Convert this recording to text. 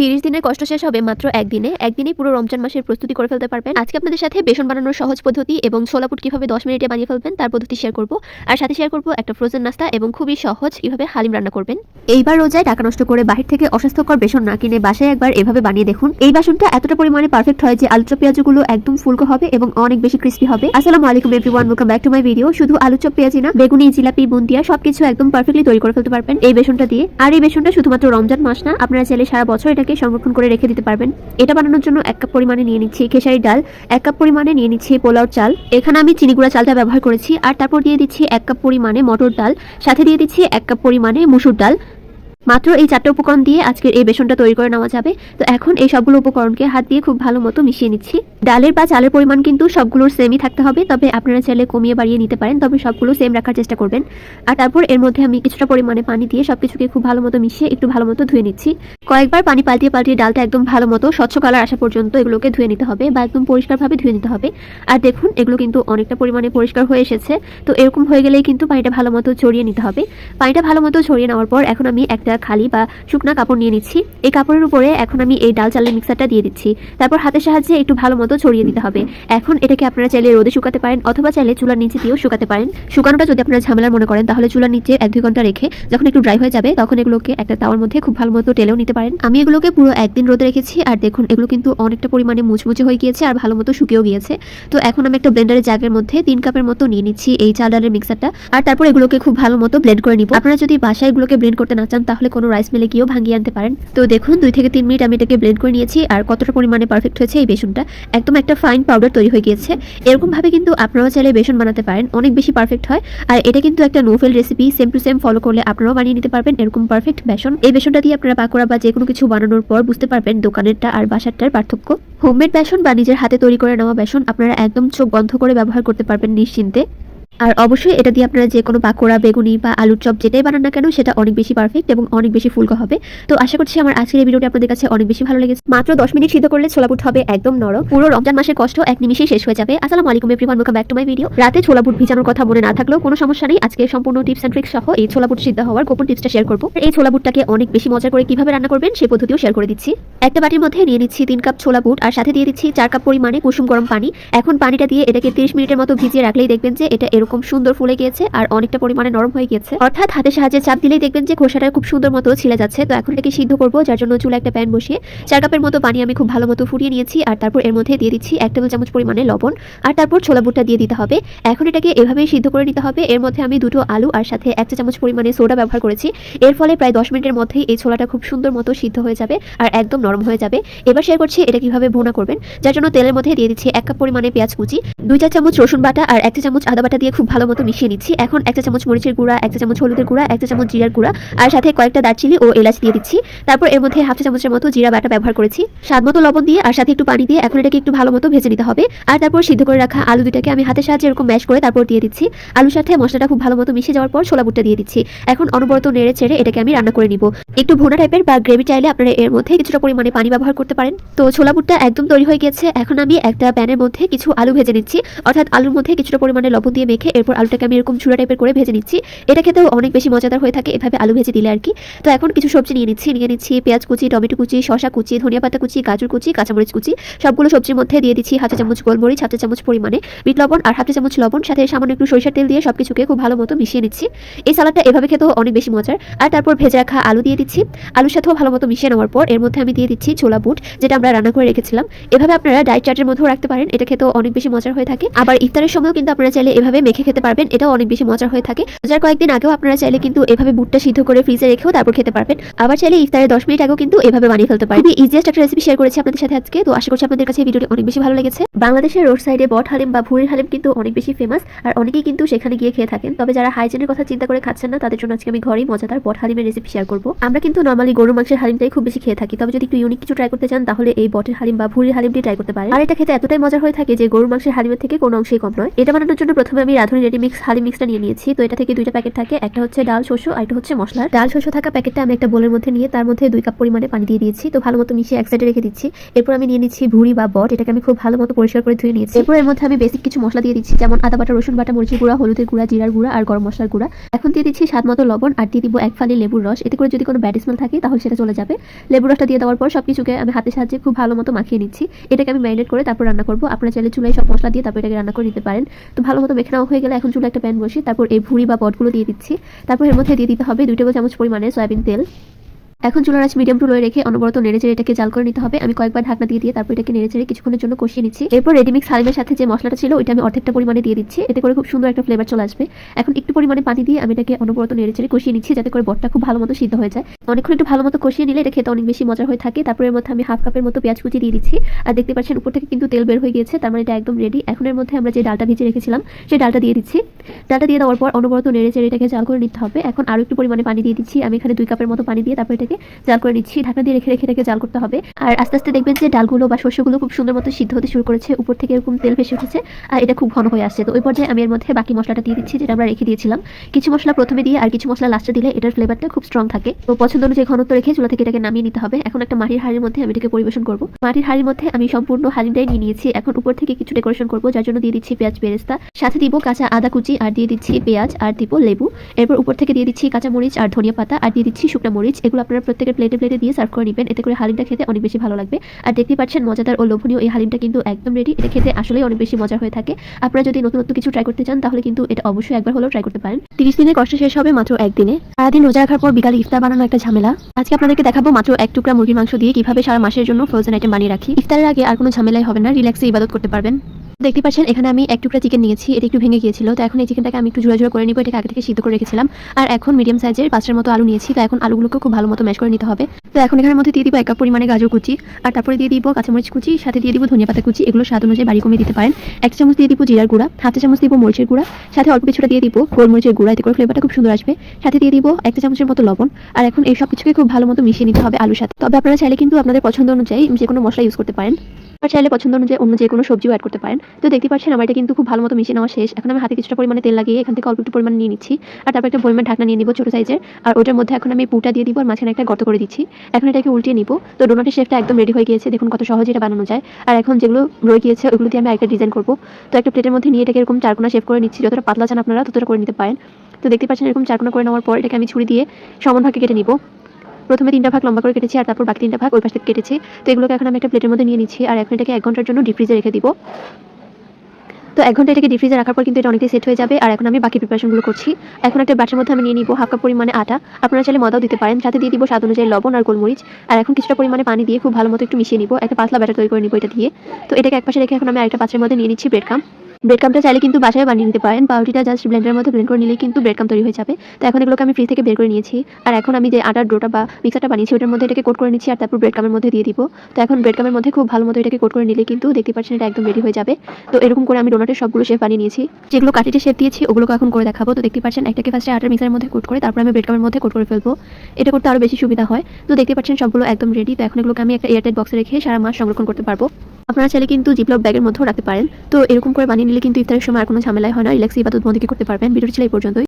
তিরিশ দিনের কষ্ট শেষ হবে মাত্র একদিনে। একদিনেই পুরো রমজান মাসের প্রস্তুতি করে ফেলতে পারবেন। আজকে আপনাদের সাথে বেসন বানানোর সহজ পদ্ধতি এবং ছোলাপুট কীভাবে দশ মিনিটে বানিয়ে ফেলবেন তার পদ্ধতি শেয়ার করব। আর সাথে শেয়ার করব একটা ফ্রোজেন নাস্তা এবং খুবই সহজ কীভাবে হালিম রান্না করবেন। এইবার রোজায় টাকা নষ্ট করে বাহির থেকে অস্বাস্থ্যকর বেসন না কিনে বাসায় একবার এভাবে বানিয়ে দেখুন। এই বাসনটা এতটা পরিমাণে পারফেক্ট হয় যে আলু চপ পেঁয়াজগুলো একদম ফুলকো হবে এবং অনেক বেশি ক্রিস্পি হবে। আসসালামু আলাইকুম everyone welcome back to my video শুধু আলু চপ পেঁয়াজি না, বেগুনি, জিলাপি, বুন্দিয়া সবকিছু একদম পারফেক্টলি তৈরি করে ফেলতে পারবেন এই বেসনটা দিয়ে। আর এই বেসনটা শুধুমাত্র রমজান মাস না, আপনারা চাইলে সারা বছর এটাকে সংরক্ষণ করে রেখে দিতে পারবেন। এটা বানানোর জন্য এক কাপ পরিমাণে নিয়ে নিচ্ছি খেসারি ডাল, এক কাপ পরিমাণে নিয়ে নিচ্ছি পোলাওর চাল। এখানে আমি চিনি গুঁড়া চালটা ব্যবহার করেছি, আর তারপর দিয়ে দিচ্ছি এক কাপ পরিমাণে মটর ডাল, সাথে দিয়ে দিচ্ছি এক কাপ পরিমাণে মুসুর ডাল। মাত্র এই চারটে উপকরণ দিয়ে আজকের এই বেসনটা তৈরি করে নেওয়া যাবে। তো এখন এই সবগুলো উপকরণকে হাত দিয়ে খুব ভালো মতো মিশিয়ে নিচ্ছি। ডালের বা চালের পরিমাণ কিন্তু সবগুলোর সেমই থাকতে হবে, তবে আপনারা চাইলে কমিয়ে বাড়িয়ে নিতে পারেন, তবে সবগুলো সেম রাখার চেষ্টা করবেন। আর তারপর এর মধ্যে আমি কিছুটা পরিমাণে পানি দিয়ে সবকিছুকে খুব ভালো মতো মিশিয়ে একটু ভালো মতো ধুয়ে নিচ্ছি। কয়েকবার পানি পাল্টিয়ে পাল্টিয়ে ডালটা একদম ভালো মতো স্বচ্ছ কালার আসা পর্যন্ত এগুলোকে ধুয়ে নিতে হবে বা একদম পরিষ্কারভাবে ধুয়ে নিতে হবে। আর দেখুন, এগুলো কিন্তু অনেকটা পরিমাণে পরিষ্কার হয়ে এসেছে। তো এরকম হয়ে গেলেই কিন্তু পানিটা ভালো মতো ছড়িয়ে নিতে হবে। পানিটা ভালো মতো ছড়িয়ে নেওয়ার পর এখন আমি একটা খালি বা শুকনা কাপড় নিয়ে নিচ্ছি। এই কাপড়ের উপরে এখন আমি এই ডাল চালের মিক্সারটা দিয়ে দিচ্ছি। তারপর হাতের সাহায্যে একটু ভালো মতো ছড়িয়ে দিতে হবে। এখন এটাকে আপনারা চাইলে রোদে শুকাতে পারেন অথবা চাইলে চুলার নিচে দিয়েও শুকাতে পারেন। শুকানোটা যদি আপনারা ঝামেলার মনে করেন, তাহলে চুলার নিচে এক দুই ঘণ্টা রেখে যখন একটু ড্রাই হয়ে যাবে, তখন এগুলোকে একটা তাওয়ার মধ্যে খুব ভালো মতো টেলেও নিতে পারেন। আমি এগুলোকে পুরো একদিন রোদে রেখেছি, আর দেখুন এগুলো কিন্তু অনেকটা পরিমাণে মুচমুচে হয়ে গিয়েছে আর ভালো মতো শুকিয়েও গিয়েছে। তো এখন আমি একটা ব্লেন্ডারের জাগের মধ্যে তিন কাপের মতো নিয়ে নিচ্ছি এই চাল ডালের মিক্সারটা আর তারপর এগুলোকে খুব ভালো মতো ব্লেন্ড করে নিব। আপনারা যদি বাসায় এগুলোকে ব্লেন্ড করতে না চান কোনো রাইস মিলে গিয়েও ভাঙিয়ে আনতে পারেন। তো দেখুন, দুই থেকে তিন মিনিট আমি এটাকে ব্লেন্ড করে নিয়েছি আর কতটা পরিমাণে পারফেক্ট হয়েছে এই বেসনটা। একদম একটা ফাইন পাউডার তৈরি হয়ে গিয়েছে। এরকম ভাবে কিন্তু আপনারাও চাইলে বেসন বানাতে পারেন, অনেক বেশি পারফেক্ট হয়। আর এটা কিন্তু একটা novel recipe same to same follow করলে আপনারাও বানিয়ে নিতে পারবেন এরকম পারফেক্ট বেসন। এই বেসনটা দিয়ে আপনারা পাকোড়া বা যে কোনো কিছু বানানোর পর বুঝতে পারবেন দোকানেরটা আর বাসারটার পার্থক্য। হোমমেড বেসন বা নিজের হাতে তৈরি করে নেওয়া বেসন আপনারা একদম চোখ বন্ধ করে ব্যবহার করতে পারবেন নিশ্চিন্তে। আর অবশ্যই এটা দিয়ে আপনারা যে কোনো পাকোড়া বেগুনি বা আলুর চপ যেটাই বানান না কেন, সেটা অনেক বেশি পারফেক্ট এবং অনেক বেশি ফুলকো হবে। তো আশা করছি আমার আজকের এই ভিডিওটি আপনাদের কাছে অনেক বেশি ভালো লেগেছে। মাত্র দশ মিনিট সিদ্ধ করলে ছোলা বুট হবে একদম নরম। পুরো রমজান মাসের কষ্ট এক নিমিশেই শেষ হয়ে যাবে। আসসালামু আলাইকুম everyone welcome back to my video রাতে ছোলা বুট ভিজানোর কথা মনে না থাকলেও কোনো সমস্যা নেই। আজকে সম্পূর্ণ টিপস এন্ড ট্রিক্স সহ এই ছোলা বুট সিদ্ধ হওয়ার গোপন টিপসটা শেয়ার করব। এই ছোলা বুটটাকে অনেক বেশি মজা করে কীভাবে রান্না করবেন সেই পদ্ধতিও শেয়ার করে দিচ্ছি। একটা বাটির মধ্যে নিয়ে নিচ্ছি তিন কাপ ছোলা বুট আর সাথে দিয়ে দিচ্ছি চার কাপ পরিমাণে কুসুম গরম পানি। এখন পানিটা দিয়ে এটাকে তিরিশ মিনিটের মতো ভিজিয়ে রাখলেই দেখবেন যে এটা এরকম সুন্দর ফুলে গিয়েছে আর অনেকটা পরিমাণে নরম হয়ে গিয়েছে। অর্থাৎ হাতের সাহায্যে চাপ দিলেই দেখবেন যে খোসাটা খুব সুন্দর মতো ছিলে যাচ্ছে। তো এখন এটাকে সিদ্ধ করব, যার জন্য চুলা একটা প্যান বসিয়ে চার কাপের মতো পানি আমি খুব ভালো মতো ফুটিয়ে নিয়েছি আর তারপর এর মধ্যে দিয়ে দিচ্ছি এক টেবিল চামচ পরিমাণে লবণ আর তারপর ছোলা বুটটা দিয়ে দিতে হবে। এখন এটাকে এভাবেই সিদ্ধ করে নিতে হবে। এর মধ্যে আমি দুটো আলু আর সাথে এক চামচ পরিমাণে সোডা ব্যবহার করেছি। এর ফলে প্রায় দশ মিনিটের মধ্যেই এই ছোলাটা খুব সুন্দর মতো সিদ্ধ হয়ে যাবে আর একদম নরম হয়ে যাবে। এবার শেয়ার করছি এটা কীভাবে ভুনা করবেন। যার জন্য তেলের মধ্যে দিয়ে দিচ্ছি এক কাপ পরিমাণে পেঁয়াজ কুচি, দুই চা চামচ রসুন বাটা আর এক চামচ আদা বাটা দিয়ে খুব ভালো মতো মিশিয়ে নিচ্ছি এখন একটা চামচ মরিচের গুঁড়া, একটা চামচ হলুদের গুঁড়া, একটা চামচ জিরার গুঁড়া, আর সাথে কয়েকটা দারচিনি ও এলাচ দিয়ে দিচ্ছি। তারপর এর মধ্যে হাফ চামচের মতো জিরা বাটা ব্যবহার করেছি। স্বাদ মতো লবণ দিয়ে আর সাথে একটু পানি দিয়ে এখন এটাকে একটু ভালো মতো ভেজে নিতে হবে। আর তারপর সিদ্ধ করে রাখা আলু দুটাকে আমি হাতের সাহায্যে এরকম ম্যাশ করে তারপর দিয়ে দিচ্ছি। আলুর সাথে মশলাটা খুব ভালো মতো মিশে যাওয়ার পর ছোলা বুটটা দিয়ে দিচ্ছি। এখন অনবরত নেড়ে ছেড়ে এটাকে আমি রান্না করে নিব। একটু ভোনা টাইপের বা গ্রেভি চাইলে আপনারা এর মধ্যে কিছুটা পরিমাণে পানি ব্যবহার করতে পারেন। তো ছোলা বুটটা একদম তৈরি হয়ে গেছে এখন আমি একটা প্যানের মধ্যে কিছু আলু ভেজে নিচ্ছি। অর্থাৎ আলুর মধ্যে কিছুটা পরিমাণে লবণ দিয়ে মেখে এরপর আলুটাকে আমি এরকম চূড়া টাইপের করে ভেজে নিচ্ছি। এটা খেতেও অনেক বেশি মজাদার হয়ে থাকে এভাবে আলু ভেজে দিলে আর কি তো এখন কিছু সবজি নিয়ে নিচ্ছি। নিয়ে নিচ্ছি পেঁয়াজ কুচি, টমেটো কুচি শশা কুচি, ধনিয়া পাতা কুচি, গাজর কুচি, কাঁচামরিচ কুচি। সবগুলো সবজির মধ্যে দিয়ে দিচ্ছি হাফ চামচ গোলমরিচ, হাফ চামচ পরিমাণে বিট লবণ আর হাফ চামচ লবণ। সাথে সামান্য একটু সরিষার তেল দিয়ে সবকিছুকে খুব ভালো মতো মিশিয়ে নিচ্ছি। এই সালাদটা এভাবে খেতেও অনেক বেশি মজার। আর তারপর ভেজে রাখা আলু দিয়ে দিচ্ছি। আলুর সাথেও ভালো মতো মিশিয়ে নেওয়ার পর এর মধ্যে আমি দিয়ে দিচ্ছি ছোলা বুট, যেটা আমরা রান্না করে রেখেছিলাম। এভাবে আপনারা ডায়েট চার্টের মধ্যেও রাখতে পারেন। এটা খেতেও অনেক বেশি মজার হয়ে থাকে। আবার ইফতারের সময়ও কিন্তু আপনারা চাইলে এভাবে মেখে খেতে পারবেন, এটাও অনেক বেশি মজার হয়ে থাকে। যার কয়েকদিন আগেও আপনারা চাইলে কিন্তু এভাবে বুটটা সিদ্ধ করে ফ্রিজে রেখেও তারপর খেতে পারবেন। আবার চাইলে ইফতারের দশ মিনিট আগেও কিন্তু এভাবে বানিয়ে ফেলতে পারেন। ইজিয়েস্ট একটা রেসিপি শেয়ার করেছি আপনাদের সাথে আজকে, তো আশা করছি আপনাদের কাছে ভিডিওটি অনেক বেশি ভালো লেগেছে। বাংলাদেশের রোড সাইডে বট হালিম বা ভুড়ির হালিম কিন্তু অনেক বেশি ফেমাস আর অনেকেই কিন্তু সেখানে গিয়ে খেয়ে থাকেন। তবে যারা হাইজেনের কথা চিন্তা করে খাচ্ছেন না, তাদের জন্য আজকে আমি ঘরেই মজাদার বট হালিমের রেসিপি শেয়ার করব। আমরা কিন্তু নর্মালি গরু মাংসের হালিমটাই খুব বেশি খেয়ে থাকি, তবে যদি একটু ইউনিক কিছু ট্রাই করতে চান, তাহলে এই বটের হালিম বা ভুড়ির হালিমটি ট্রাই করতে পারেন। আর এটা খেতে এতটাই মজা হয়ে থাকে যে গরুর মাংসের হালিমের থেকে কোনো অংশেই কম নয়। এটা বানানোর জন্য প্রথমে আমি রাঁধুনি রেডি মিক্স হালি মিক্সটা নিয়ে নিয়েছি। তো এটা থেকে দুইটা প্যাকেট থাকে। একটা হচ্ছে ডাল শস্য আর একটা হচ্ছে মশলা ডাল শস্য থাকা প্যাকেটটা আমি একটা বোলের মধ্যে নিয়ে, তার মধ্যে দুই কাপ পরিমাণে পানি দিয়ে দিয়েছি। তো ভালো মতো মিশিয়ে এক সাইডে রেখে দিচ্ছি। এরপর আমি নিয়ে নিচ্ছি ভুড়ি বা বট। এটাকে আমি খুব ভালো মতো পরিষ্কার করে ধুয়ে নিয়েছি। এরপর এর মধ্যে আমি বেসিক কিছু মশলা দিয়ে দিচ্ছি। যেমন আদা বাটা, রসুন বাটা, মরিচের গুঁড়া, হলুদের গুঁড়া, জিরার গুঁড়া, আর গরম মশলার গুঁড়া। এখন দিয়ে দিচ্ছি স্বাদ মতো লবণ, আর দিয়ে দিব এক ফালি লেবুর রস। এতে করে যদি কোনো ব্যাড স্মেল থাকে, তাহলে সেটা চলে যাবে। লেবুর রসটা দিয়ে দেওয়ার পর সব কিছুকে আমি হাতের সাহায্যে খুব ভালো মতো মাখিয়ে নিচ্ছি। এটাকে আমি ম্যারিনেট করে তারপর রান্না করব। আপনারা চাইলে চুলায় সব মশলা দিয়ে তারপর এটাকে রান্না করে নিতে পারেন। তো ভালো মতো মেখে হয়ে গেলে এখন চুলো একটা প্যান বসিয়ে তারপর এই ভুড়ি বা পটগুলো দিয়ে দিচ্ছি। তারপর এর মধ্যে দিয়ে দিতে হবে দুই টেবিল চামচ পরিমাণে সয়াবিন তেল। এখন চুলার আঁচ মিডিয়াম টু লোয়ে রেখে অনবরত নেড়েচেড়ে এটাকে জাল করে নিতে হবে। আমি কয়েকবার ঢাকনা দিয়ে দিয়ে তারপর এটাকে নেড়েচেড়ে কিছুক্ষণের জন্য কষিয়ে নিচ্ছি। এরপর রেডিমিক্স হালিমের সাথে যে মশলাটা ছিল, ওইটা আমি অর্ধেকটা পরিমাণে দিয়ে দিচ্ছি। এতে করে খুব সুন্দর একটা ফ্লেভার চলে আসবে। এখন একটু পরিমাণে পানি দিয়ে আমি এটাকে অনবরত নেড়েচেড়ে কষিয়ে নিচ্ছি যাতে করে বটটা খুব ভালো মতো সিদ্ধ হয়ে যায়। অনেকক্ষণ একটু ভালো মতো কষিয়ে নিলে এটা খেতে অনেক বেশি মজা হয়ে থাকে। তারপর এর মধ্যে আমি হাফ কাপের মতো পেঁয়াজ কুচি দিয়ে দিচ্ছি। আর দেখতে পাচ্ছেন উপর থেকে কিন্তু তেল বের হয়ে গিয়েছে, তার মানে এটা একদম রেডি এখন এর মধ্যে আমরা যে ডালটা ভিজে রেখেছিলাম সেই ডালটা দিয়ে দিচ্ছি। ডালটা দিয়ে দেওয়ার পর অনবরত নেড়েচেড়ে এটাকে জাল করে নিতে হবে। এখন আরও একটু পরিমাণে পানি দিয়ে দিচ্ছি। আমি এখানে দুই কাপের মতো পানি দিয়ে তারপর এটাকে জাল করে নিচ্ছি, ঢাকনা দিয়ে রেখে রেখে এটাকে জাল করতে হবে। আর আস্তে আস্তে দেখবেন যে ডালগুলো বা শস্যগুলো খুব সুন্দর মতো সিদ্ধ হতে শুরু করেছে, উপর থেকে এরকম তেল ভেসে উঠেছে, আর এটা খুব ঘন হয়ে আসছে। তো ওই পর্যায়ে আমি এর মধ্যে বাকি মশলাটা দিয়ে দিচ্ছি, যেটা আমরা রেখে দিয়েছিলাম। কিছু মশলা প্রথমে দিয়ে আর কিছু মশলা লাস্টে দিলে এটার ফ্লেভারটা খুব স্ট্রং থাকে। তো পছন্দ অনুযায়ী ঘনত্ব রেখে চুলা থেকে এটাকে নামিয়ে নিতে হবে। এখন একটা মাটির হাড়ির মধ্যে আমি এটাকে পরিবেশন করব। মাটির হাড়ির মধ্যে আমি সম্পূর্ণ হালিমটাই নিয়ে নিয়েছি। এখন উপর থেকে কিছু ডেকোরেশন করব, যার জন্য দিয়ে দিচ্ছি পেঁয়াজ বেরেস্তা। সাথে দিব কাঁচা আদা কুচি আর দিয়ে দিচ্ছি পেঁয়াজ আর দিব লেবু। এরপর উপর থেকে দিয়ে দিচ্ছি কাঁচা মরিচ আর ধনিয়া পাতা আর দিয়ে দিচ্ছি শুকনা মরিচ। এগুলো আপনারা প্রত্যেকের প্লেটে প্লেটে দিয়ে সার্ভ করে নেবেন। এতে করে হালিমটা খেতে অনেক বেশি ভালো লাগবে। আর দেখতে পাচ্ছেন মজাদার ও লোভনীয় এই হালিমটা কিন্তু একদম রেডি এটা খেতে আসলেই অনেক বেশি মজা হয়ে থাকে। আপনারা যদি নতুনত্ব কিছু ট্রাই করতে চান, তাহলে কিন্তু এটা অবশ্যই একবার হলেও ট্রাই করতে পারেন। তিরিশ দিনের কষ্ট শেষ হবে মাত্র একদিনে। সারাদিন রোজা রাখার পর বিকালে ইফতার বানানো একটা ঝামেলা। আজকে আপনাদেরকে দেখাবো মাত্র এক টুকরা মুরগির মাংস দিয়ে কীভাবে সারা মাসের জন্য ফ্রোজেন আইটেম বানিয়ে রাখি। ইফতারের আগে আর কোনো ঝামেলাই হবে না। রিল্যাক্সে ইবাদত করতে পারবেন। দেখতে পাচ্ছেন, এখানে আমি এক টুকরা চিকেন নিয়েছি, এটা একটু ভেঙে গিয়েছিল, তো এখন এই চিকেনটাকে আমি একটু জোড়া জোড়া করে নিব, এটাকে আগে থেকে সিদ্ধ করে রেখেছিলাম। আর এখন মিডিয়াম সাইজের পাঁচটার মতো আলু নিয়েছি, তো এখন আলুগুলোকে খুব ভালো মতো ম্যাশ করে নিতে হবে। তো এখন এখানের মধ্যে দিয়ে দিব এক কাপ পরিমাণে গাজর কুচি, আর তারপরে দিয়ে দিব কাঁচামরিচ কুচি, সাথে দিয়ে দিব ধনিয়া পাতা কুচি, এগুলো স্বাদ অনুযায়ী বাড়ি কমিয়ে দিতে পারেন। এক চামচ দিয়ে দিব জিরার গুঁড়া, হাফ চামচ দিব মরিচের গুঁড়া, সাথে অল্প কিছুটা দিয়ে দিব গোলমরিচের গুঁড়া, এতে করে ফ্লেভারটা খুব সুন্দর আসবে। সাথে দিয়ে দিব একটা চামচের মতো লবণ, আর এখন এই সব কিছুকে খুব ভালো মতো মিশিয়ে নিতে হবে আলুর সাথে। তবে আপনারা চাইলে কিন্তু আপনাদের পছন্দ অনুযায়ী যে কোনো মশলা ইউজ করতে পারেন। আর চাইলে পছন্দ অনুযায়ী অন্য যে কোনো সবজিও অ্যাড করতে পারেন। তো দেখতে পাচ্ছেন, আমার এটা কিন্তু খুব ভালো মতো মিশিয়ে নেওয়া শেষ। এখন আমি হাতে কিছুটা পরিমাণে তেল লাগিয়ে এখান থেকে অল্প একটু পরিমাণ নিয়ে নিচ্ছি। আর তারপর একটা পরিমাণ ঢাকনা নিয়ে নিব ছোটো সাইজের। আর ওটার মধ্যে এখন আমি পুটা দিয়ে দিব আর মাঝখানে একটা গর্ত করে দিচ্ছি। এখন এটাকে উল্টিয়ে নিব। তো ডোনাটের শেফটা একদম রেডি হয়ে গিয়েছে। দেখুন কত সহজে এটা বানানো যায়। আর এখন যেগুলো রয়ে গিয়েছে, ওগুলো দিয়ে আমি একটা ডিজাইন করব। তো একটা প্লেটের মধ্যে নিয়ে এটাকে এরকম চারকোনা শেপ করে নিচ্ছি। যতটা পাতলা চান আপনারা ততটা করে নিতে পারেন। তো দেখতে পাচ্ছেন এরকম চারকোনা করে নেওয়ার পর এটাকে আমি ছুরি দিয়ে সমান ভাগে কেটে নিব। প্রথমে তিনটা ভাগ লম্বা করে কেটেছি আর তারপর বাকি তিনটা ভাগ ওই পাশ থেকে কেটেছি। তো এগুলোকে এখন আমি একটা প্লেটের মধ্যে নিয়ে নিচ্ছি। আর এখন এটাকে এক ঘণ্টার জন্য ডিপ ফ্রিজে রেখে দিব। তো এক ঘণ্টা এটাকে ডিফ্রিজে রাখার পর কিন্তু এটা অনেকটাই সেট হয়ে যাবে। আর এখন আমি বাকি প্রিপারেশনগুলো করছি। এখন একটা ব্যাটার মধ্যে আমি নিয়ে নিব হাফ কাপ পরিমাণে আটা। আপনারা চাইলে মদাও দিতে পারেন। সাথে দিয়ে দিব স্বাদ অনুযায়ী লবণ আর গোলমরিচ। আর এখন কিছুটা পরিমাণে পানি দিয়ে খুব ভালো মতো একটু মিশিয়ে নিব। একটা পাতলা ব্যাটার তৈরি করে নিব এটা দিয়ে। তো এটাকে একপাশে রেখে এখন আমি আরেকটা পাত্রের মধ্যে নিয়ে নিচ্ছি ব্রেড কাম ব্রেড কামটা চাইলে কিন্তু বাসায় বানিয়ে নিতে পারেন। পাউরুটিটা জাস্ট ব্লেন্ডারের মধ্যে ব্লেন্ড করে নিলেই কিন্তু ব্রেড কাম তৈরি হয়ে যাবে। তো এখন এগুলোকে আমি ফ্রি থেকে বের করে নিয়েছি। আর এখন আমি যে আটার ডোটা বা মিক্সারটা বানিয়েছি, ওটার মধ্যে এটাকে কোট করে নিচ্ছি আর তারপর ব্রেড কামের মধ্যে দিয়ে দিব। তো এখন ব্রেড কামের মধ্যে খুব ভালো মতো এটাকে কোট করে নিলে কিন্তু দেখতে পাচ্ছেন এটা একদম রেডি হয়ে যাবে। তো এরকম করে আমি ডোনাটের সবগুলো শেপ বানিয়ে নিয়েছি। যেগুলো কাটিতে শেপ দিয়েছি, ওগুলোকে এখন করে দেখাবো। তো দেখতে পাচ্ছেন একটাকে ফার্স্টে আটার মিক্সারের মধ্যে কোট করে তারপর আমি ব্রেড কামের মধ্যে কোট করে ফেলব। এটা করতে আরও বেশি সুবিধা হয়। তো দেখতে পাচ্ছেন সবগুলো একদম রেডি তো এখন এগুলোকে আমি একটা এয়ারটাইট বক্সে রেখে সারা মাস সংরক্ষণ করতে পারব। আপনারা চাইলে কিন্তু জিপলক ব্যাগের মধ্যেও রাখতে পারেন। তো এরকম করে বানিয়ে নিলে কিন্তু ইফতারের সময় আর কোনো ঝামেলাই হয় না। রিল্যাক্স ইবাদত বন্দিকে করতে পারবেন। ভিডিওটি ছিল এই পর্যন্তই।